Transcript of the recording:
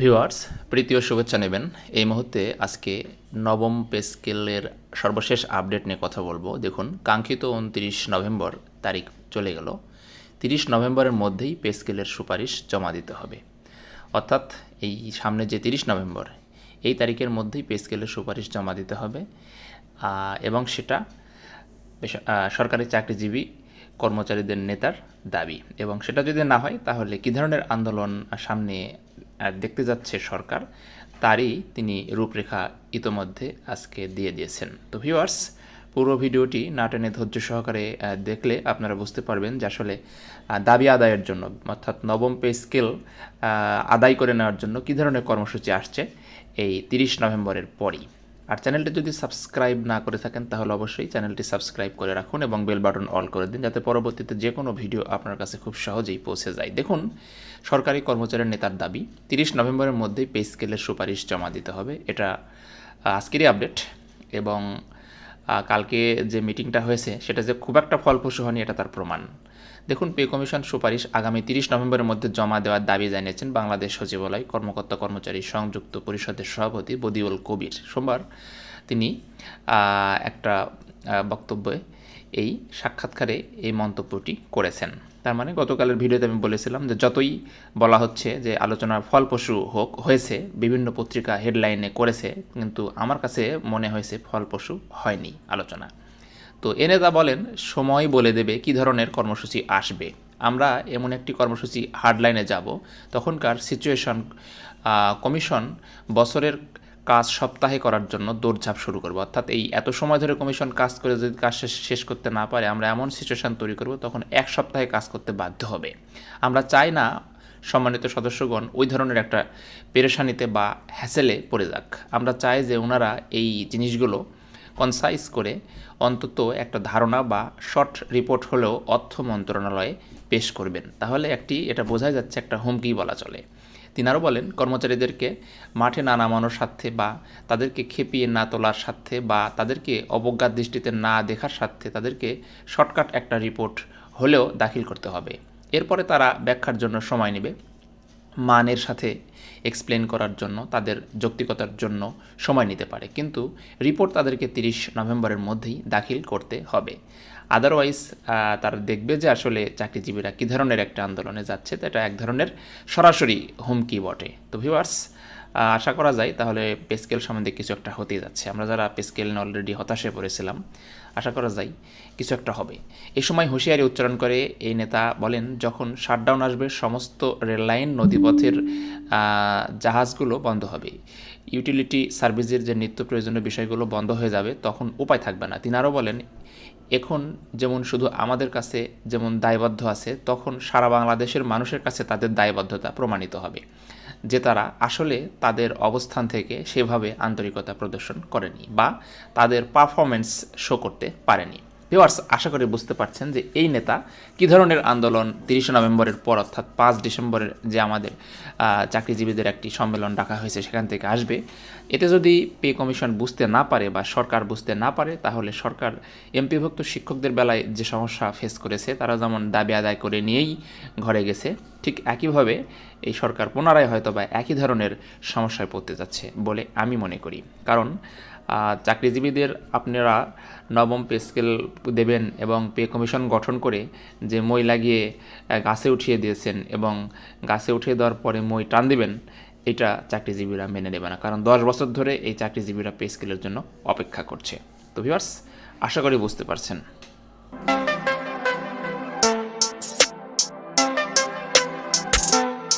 Viewers প্রীতীয় শুভেচ্ছা নেবেন। এই মুহূর্তে আজকে নবম পে স্কেলের সর্বশেষ আপডেট নিয়ে কথা বলব। দেখুন, কাঙ্ক্ষিত উনত্রিশ নভেম্বর তারিখ চলে গেল। তিরিশ নভেম্বরের মধ্যেই পে স্কেলের সুপারিশ জমা দিতে হবে। অর্থাৎ এই সামনে যে তিরিশ নভেম্বর, এই তারিখের মধ্যেই পে স্কেলের সুপারিশ জমা দিতে হবে। এবং সেটা সরকারি চাকরিজীবী কর্মচারীদের নেতার দাবি। এবং সেটা যদি না হয়, তাহলে কী ধরনের আন্দোলন সামনে দেখতে যাচ্ছে সরকার, তারই তিনি রূপরেখা ইতোমধ্যে আজকে দিয়ে দিয়েছেন। তো ভিউয়ার্স পুরো ভিডিওটি নাটেনে ধৈর্য সহকারে দেখলে আপনারা বুঝতে পারবেন যে আসলে দাবি আদায়ের জন্য, অর্থাৎ নবম পে স্কেল আদায় করে নেওয়ার জন্য কী ধরনের কর্মসূচি আসছে এই তিরিশ নভেম্বরের পরই। আর চ্যানেলটি যদি সাবস্ক্রাইব না করে থাকেন, তাহলে অবশ্যই চ্যানেলটি সাবস্ক্রাইব করে রাখুন এবং বেল বাটন অল করে দিন, যাতে পরবর্তীতে যে কোনো ভিডিও আপনার কাছে খুব সহজেই পৌঁছে যায়। দেখুন, সরকারি কর্মচারীর নেতার দাবি, তিরিশ নভেম্বরের মধ্যেই পে স্কেলের সুপারিশ জমা দিতে হবে। এটা আজকেরই আপডেট এবং কালকে যে মিটিংটা হয়েছে, সেটা যে খুব একটা ফলপ্রসূ হয়নি, এটা তার প্রমাণ। দেখুন পে কমিশন সুপারিশ আগামী তিরিশ নভেম্বরের মধ্যে জমা দেওয়ার দাবি জানিয়েছেন বাংলাদেশ সচিবালয় কর্মকর্তা কর্মচারী সংযুক্ত পরিষদের সভাপতি বদিউল কবির। সোমবার তিনি একটা বক্তব্যে এই সাক্ষাৎকারে এই মন্তব্যটি করেছেন। তার মানে গতকালের ভিডিওতে আমি বলেছিলাম যে যতই বলা হচ্ছে যে আলোচনার ফলপ্রসূ হোক, হয়েছে, বিভিন্ন পত্রিকা হেডলাইনে করেছে, কিন্তু আমার কাছে মনে হয়েছে ফলপ্রসূ হয়নি আলোচনা। তো এ নেতা বলেন, সময় বলে দেবে কী ধরনের কর্মসূচি আসবে। আমরা এমন একটি কর্মসূচি হার্ডলাইনে যাব, তখনকার সিচুয়েশন কমিশন বছরের কাজ সপ্তাহে করার জন্য দৌড়ঝাঁপ শুরু করব। অর্থাৎ এই এত সময় ধরে কমিশন কাজ করে যদি কাজ শেষ করতে না পারে, আমরা এমন সিচুয়েশন তৈরি করব, তখন এক সপ্তাহে কাজ করতে বাধ্য হবে। আমরা চাই না সম্মানিত সদস্যগণ ওই ধরনের একটা পেরেশানিতে বা হ্যাসেলে পড়ে যাক। আমরা চাই যে ওনারা এই জিনিসগুলো কনসাইজ করে অন্তত একটা ধারণা বা শর্ট রিপোর্ট হলেও অর্থ মন্ত্রণালয়ে পেশ করবেন। তাহলে একটি, এটা বোঝা যাচ্ছে একটা হুমকি বলা চলে। তিনি আরও বলেন, কর্মচারীদেরকে মাঠে না নামানোর স্বার্থে বা তাদেরকে খেপিয়ে না তোলার স্বার্থে বা তাদেরকে অবজ্ঞার দৃষ্টিতে না দেখার স্বার্থে তাদেরকে শর্টকাট একটা রিপোর্ট হলেও দাখিল করতে হবে। এরপরে তারা ব্যাখ্যার জন্য সময় নেবে। মানের সাথে এক্সপ্লেন করার জন্য, তাদের যৌক্তিকতার জন্য সময় নিতে পারে। কিন্তু রিপোর্ট তাদেরকে তিরিশ নভেম্বরের মধ্যেই দাখিল করতে হবে। আদারওয়াইজ তারা দেখবে যে আসলে চাকরিজীবীরা কী ধরনের একটা আন্দোলনে যাচ্ছে, তো এটা এক ধরনের সরাসরি হুমকি বটে। তো ভিউয়ার্স আশা করা যায় তাহলে পেস্কেল সম্বন্ধে কিছু একটা হতেই যাচ্ছে। আমরা যারা পেস্কেল নিয়ে অলরেডি হতাশে পড়েছিলাম আশা করা যায়, কিছু একটা হবে। এ সময় হুঁশিয়ারি উচ্চারণ করে এই নেতা বলেন, যখন শাটডাউন আসবে, সমস্ত রেললাইন নদীপথের জাহাজগুলো বন্ধ হবে। ইউটিলিটি সার্ভিসের যে নিত্য প্রয়োজনীয় বিষয়গুলো বন্ধ হয়ে যাবে, তখন উপায় থাকবে না। তিনি আরও বলেন, এখন যেমন শুধু আমাদের কাছে যেমন দায়বদ্ধ আছে, তখন সারা বাংলাদেশের মানুষের কাছে তাদের দায়বদ্ধতা প্রমাণিত হবে। যে তারা আসলে তাদের অবস্থান থেকে সেভাবে আন্তরিকতা প্রদর্শন করেনি বা তাদের পারফরমেন্স শো করতে পারেনি। ভিওয়ার্স আশা করি বুঝতে পারছেন যে এই নেতা কী ধরনের আন্দোলন তিরিশে নভেম্বরের পর অর্থাৎ পাঁচ ডিসেম্বরের যে আমাদের চাকরিজীবীদের একটি সম্মেলন ডাকা হয়েছে, সেখান থেকে আসবে। এতে যদি পে কমিশন বুঝতে না পারে বা সরকার বুঝতে না পারে, তাহলে সরকার এমপিভুক্ত শিক্ষকদের বেলায় যে সমস্যা ফেস করেছে, তারা যেমন দাবি আদায় করে নিয়েই ঘরে গেছে, ঠিক একইভাবে এই সরকার পুনরায় হয়তো বা একই ধরনের সমস্যায় পড়তে যাচ্ছে বলে আমি মনে করি। কারণ চাকরিজীবীদের আপনারা নবম পে স্কেল দেবেন এবং পে কমিশন গঠন করে যে মই লাগিয়ে গাছে উঠিয়ে দিয়েছেন এবং গাছে উঠিয়ে দেওয়ার পরে মই টান দেবেন, এটা চাকরিজীবীরা মেনে নেবে না। কারণ দশ বছর ধরে এই চাকরিজীবীরা পে স্কেলের জন্য অপেক্ষা করছে। তো ভিউয়ার্স আশা করি বুঝতে পারছেন।